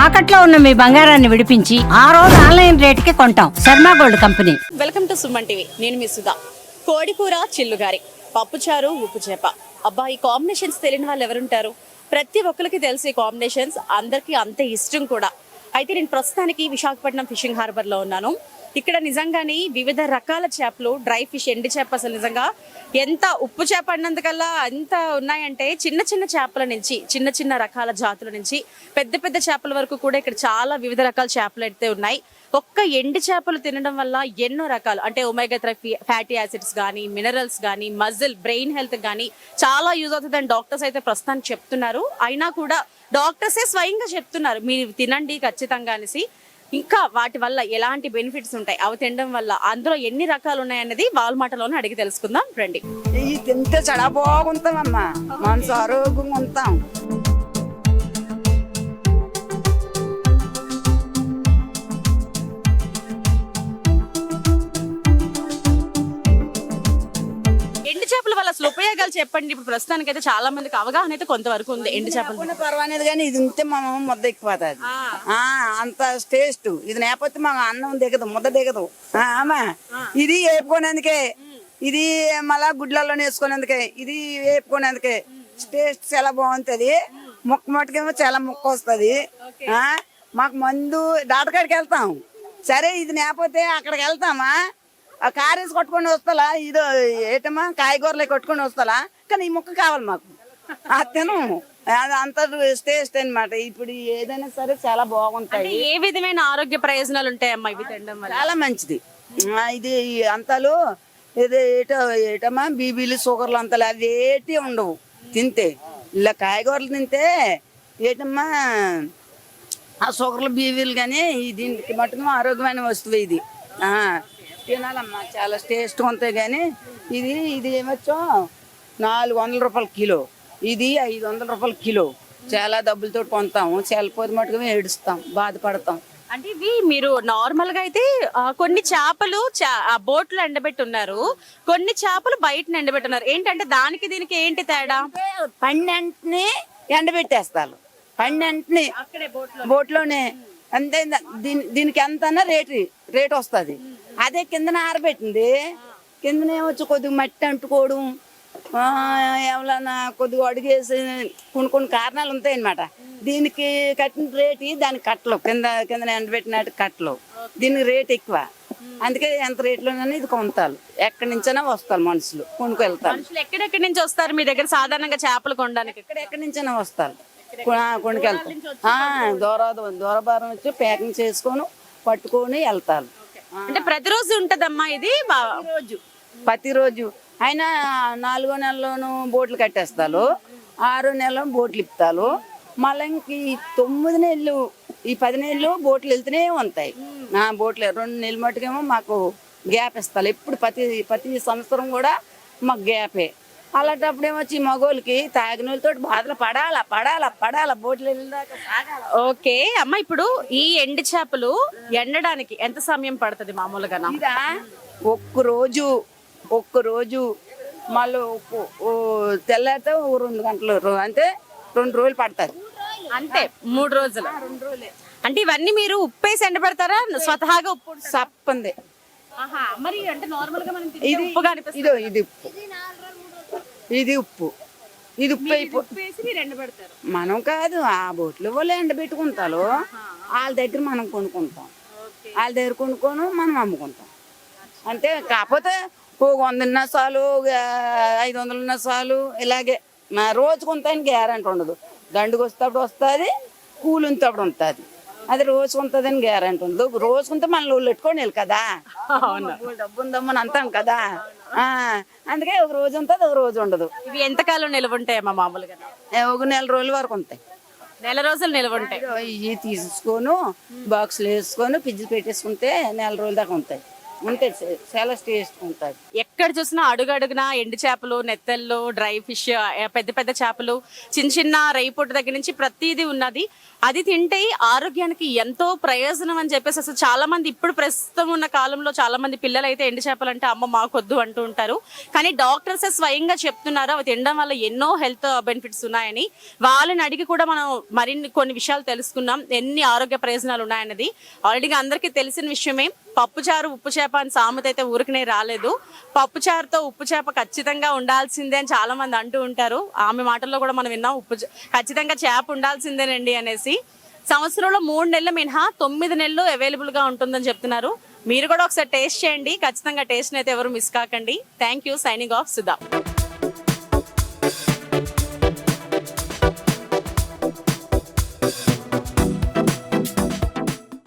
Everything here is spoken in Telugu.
తాకట్లో ఉన్న మీ బంగారాన్ని విడిపించి ఆ రోజు ఆన్లైన్ రేటుకి కొంటాం. Sharma gold company. Welcome to Suman TV. నేను మీ సుధా. కోడికూర చిల్లుగారి పప్పుచారు ఉప్పు చేప అబ్బా ఈ కాంబినేషన్స్ తెలియని వాళ్ళు ఎవరుంటారు? ప్రతి ఒక్కరికి తెలిసి ఈ కాంబినేషన్స్. అందరికీ అంతే ఇష్టం కూడా. అయితే నేను ప్రస్తుతానికి విశాఖపట్నం ఫిషింగ్ హార్బర్లో ఉన్నాను. ఇక్కడ నిజంగానే వివిధ రకాల చేపలు డ్రై ఫిష్ ఎండి చేప అసలు నిజంగా ఎంత ఉప్పు చేప అన్నందుకల్లా ఎంత ఉన్నాయంటే చిన్న చిన్న చేపల నుంచి చిన్న చిన్న రకాల జాతుల నుంచి పెద్ద పెద్ద చేపల వరకు కూడా ఇక్కడ చాలా వివిధ రకాల చేపలు అయితే ఉన్నాయి. ఒక్క ఎండు చేపలు తినడం వల్ల ఎన్నో రకాలు అంటే ఒమేగా త్రీ ఫ్యాటీ యాసిడ్స్ కానీ మినరల్స్ కానీ మజిల్ బ్రెయిన్ హెల్త్ కానీ చాలా యూజ్ అవుతుందని డాక్టర్స్ అయితే ప్రస్తుతానికి చెప్తున్నారు. అయినా కూడా డాక్టర్సే స్వయంగా చెప్తున్నారు మీరు తినండి ఖచ్చితంగా అనేసి. ఇంకా వాటి వల్ల ఎలాంటి బెనిఫిట్స్ ఉంటాయి? అవి తినడం వల్ల అందులో ఎన్ని రకాలు ఉన్నాయన్నది వాళ్ళ మాటలోనే అడిగి తెలుసుకుందాం. రండి. ఇవి తింటే చాలా బాగుంటామమ్మా మనసు ఆరోగ్యంగా ఉంటాం. ఉపయోగాలు చెప్పండి. ఇప్పుడు ప్రస్తుతానికి అయితే చాలా మందికి అవగాహన అయితే కొంతవరకు ఉంది. ఎండు చేపలు పర్వాలేదు కానీ ఇది ఉంటే మనం ముద్ద ఎక్కిపోతుంది అంత టేస్ట్ ఇది లేకపోతే మాకు అన్నం దిగదు ముద్ద దిగదు. ఆ, అమ్మా ఇది వేపుకోనేందుకే ఇది మళ్ళా గుడ్లలో వేసుకునేందుకే ఇది వేపుకునేందుకే. టేస్ట్ చాలా బాగుంటది. ముక్క మట్టుకేమో చాలా ముక్క వస్తుంది. మాకు మందు డాటకాడికి వెళ్తాం. సరే ఇది లేకపోతే అక్కడికి వెళ్తామా? ఆ కారేసి కొట్టుకొని వస్తాలా ఇదో ఏటమ్మా కాయగూరలు కొట్టుకొని వస్తాలా కానీ ఈ ముక్క కావాలి మాకు. ఆ తిను అది అంత టేస్ట్ అన్నమాట. ఇప్పుడు ఏదైనా సరే చాలా బాగుంటాయి. ఏ విధమైన ఆరోగ్య ప్రయోజనాలు ఉంటాయమ్మా ఇవి తినడం వల్ల? చాలా మంచిది. ఇది అంతాలు ఇది ఏటో ఏటమ్మా బీబీలు షుగర్లు అంతలు అవి ఏటి ఉండవు. తింటే. ఇలా కాయగూరలు తింటే ఏటమ్మా ఆ షుగర్లు బీబీలు కానీ దీనికి మటుకు ఆరోగ్యమైన వస్తువు ఇది. ఆ, తినాలమ్మా చాలా టేస్ట్గా ఉంటాయి కానీ ఇది ఇది ఏమొచ్చో? నాలుగు వందల రూపాయల కిలో. ఇది ఐదు వందల రూపాయల కిలో. చాలా డబ్బులతో కొంటాము చాలా మటుకు ఏడుస్తాం బాధపడతాం. అంటే ఇవి మీరు నార్మల్గా అయితే కొన్ని చేపలు బోట్లో ఎండబెట్టి ఉన్నారు కొన్ని చేపలు బయట ఎండబెట్టి ఉన్నారు ఏంటంటే దానికి దీనికి ఏంటి తేడా? పన్నెంటనే ఎండబెట్టేస్తారు. పన్నెంటనే బోట్లోనే అంతే దీని దీనికి ఎంత రేటు రేట్ వస్తుంది. అదే కిందన ఆరబెట్టింది. కిందన ఏమొచ్చు కొద్దిగా మట్టి అంటుకోవడం ఆ, ఎవరన్నా కొద్దిగా అడిగేసి కొన్ని కొన్ని కారణాలు ఉంటాయి అన్నమాట దీనికి కట్టిన రేటు దానికి కట్టలు కింద కింద ఎండబెట్టినట్టు కట్టలు దీనికి రేట్ ఎక్కువ. అందుకే ఎంత రేట్లోనైనా ఇది కొంటారు. ఎక్కడి నుంచైనా వస్తారు మనుషులు కొనుక్కు వెళ్తారు మనుషులు ఎక్కడెక్కడి నుంచి వస్తారు మీ దగ్గర? సాధారణంగా చేపలు కొనడానికి. ఎక్కడ ఎక్కడి నుంచైనా వస్తారు. కొనుకెళ్తాం దూర దూరభారం వచ్చి ప్యాకింగ్ చేసుకొని పట్టుకొని వెళ్తారు. అంటే ప్రతిరోజు ఉంటదమ్మా ఇది? రోజు ప్రతిరోజు. అయినా నాలుగో నెలలోనూ బోట్లు కట్టేస్తారు ఆరో నెలలో బోట్లు ఇప్పుతారు మళ్ళీ ఇంక ఈ తొమ్మిది నెలలు ఈ పది నెలలు బోట్లు వెళ్తూనే ఉంటాయి. ఆ బోట్లు రెండు నెలలు మటుకేమో మాకు గ్యాప్ ఇస్తారు ఎప్పుడు ప్రతి ప్రతి సంవత్సరం కూడా మాకు గ్యాపే. అలాంటప్పుడు ఏమొచ్చి మగోళ్ళకి తాగినోళ్ళతో బాధలు పడాలా పడాలా పడాలా బోట్లు ఓకే అమ్మ ఇప్పుడు ఈ ఎండు చేపలు ఎండడానికి ఎంత సమయం పడుతుంది మామూలుగా ఇదా? ఒక్క రోజు ఒక్క రోజు మళ్ళీ తెల్లారితే రెండు గంటలు అంటే రెండు రోజులు పడతారు. అంతే మూడు రోజులు. రెండు రోజులే. అంటే ఇవన్నీ మీరు ఉప్పేసి ఎండబెడతారా స్వతహాగా ఉప్పు? సప్పంది. ఆహా, మరి అంటే నార్మల్గా మనం తింటే ఇది ఉప్పుగా అనిపిస్తుంది? ఇదో ఇది ఉప్పు. ఇది ఉప్పు. ఇది ఉప్పు అయిపో ఉప్పేసి మీరు ఎండబెడతారు. మనం కాదు ఆ బోట్లు వాళ్ళు ఎండబెట్టుకుంటారు. వాళ్ళ దగ్గర మనం కొనుక్కుంటాం. వాళ్ళ దగ్గర కొనుక్కొని మనం అమ్ముకుంటాం. అంతే. కాకపోతే ఓ వంద ఉన్న చాలు ఒక ఐదు వందలు ఉన్న చాలు ఇలాగే. మా రోజు కొంతానికి గ్యారంటీ ఉండదు. దండుకు వస్తేప్పుడు వస్తుంది కూలి ఉంటప్పుడు ఉంటుంది. అది రోజు ఉంటుందని గ్యారంటీ ఉండదు రోజు కొంత మన ఊళ్ళు పెట్టుకొని వెళ్ళి కదా? డబ్బు ఉందమ్మని అంటాం కదా? అందుకే ఒక రోజు ఉంటుంది ఒక రోజు ఉండదు. ఇవి ఎంతకాలం నిల్వ ఉంటాయమ్మా మామూలుగా ఒక నెల రోజుల వరకు ఉంటాయి. నెల రోజులు నిల్వ ఉంటాయి ఇవి తీసుకొని బాక్స్లో వేసుకొని ఫ్రిడ్జ్ పెట్టేసుకుంటే నెల రోజుల దాకా ఉంటాయి. ఉంటాయి చాలా టేస్ట్ ఉంటుంది. ఎక్కడ చూసినా అడుగడుగునా ఎండు చేపలు నెత్తళ్ళు డ్రై ఫిష్ పెద్ద పెద్ద చేపలు చిన్న చిన్న రైపొట్టు దగ్గర నుంచి ప్రతిదీ ఉన్నది. అది తింటే ఆరోగ్యానికి ఎంతో ప్రయోజనం అని చెప్పేసి అసలు చాలా మంది ఇప్పుడు ప్రస్తుతం ఉన్న కాలంలో చాలా మంది పిల్లలు అయితే ఎండు చేపలు అంటే అమ్మ మాకొద్దు అంటూ ఉంటారు. కానీ డాక్టర్స్ స్వయంగా చెప్తున్నారు అవి తినడం వల్ల ఎన్నో హెల్త్ బెనిఫిట్స్ ఉన్నాయని. వాళ్ళని అడిగి కూడా మనం మరిన్ని కొన్ని విషయాలు తెలుసుకున్నాం ఎన్ని ఆరోగ్య ప్రయోజనాలు ఉన్నాయన్నది. ఆల్రెడీగా అందరికీ తెలిసిన విషయమే పప్పుచారు ఉప్పు చేప అని సామెత అయితే ఊరికనే రాలేదు. పప్పుచారుతో ఉప్పు చేప ఖచ్చితంగా ఉండాల్సిందే అని చాలా మంది అంటూ ఉంటారు. ఆమె మాటల్లో కూడా మనం విన్నాం ఉప్పు చే- ఖచ్చితంగా చేప ఉండాల్సిందేనండి అనేసి. సంవత్సరంలో మూడు నెలలు మినహా తొమ్మిది నెలలు అవైలబుల్గా ఉంటుందని చెప్తున్నారు. మీరు కూడా ఒకసారి టేస్ట్ చేయండి. ఖచ్చితంగా టేస్ట్ అయితే ఎవరు మిస్ కాకండి. Thank you signing off Sudha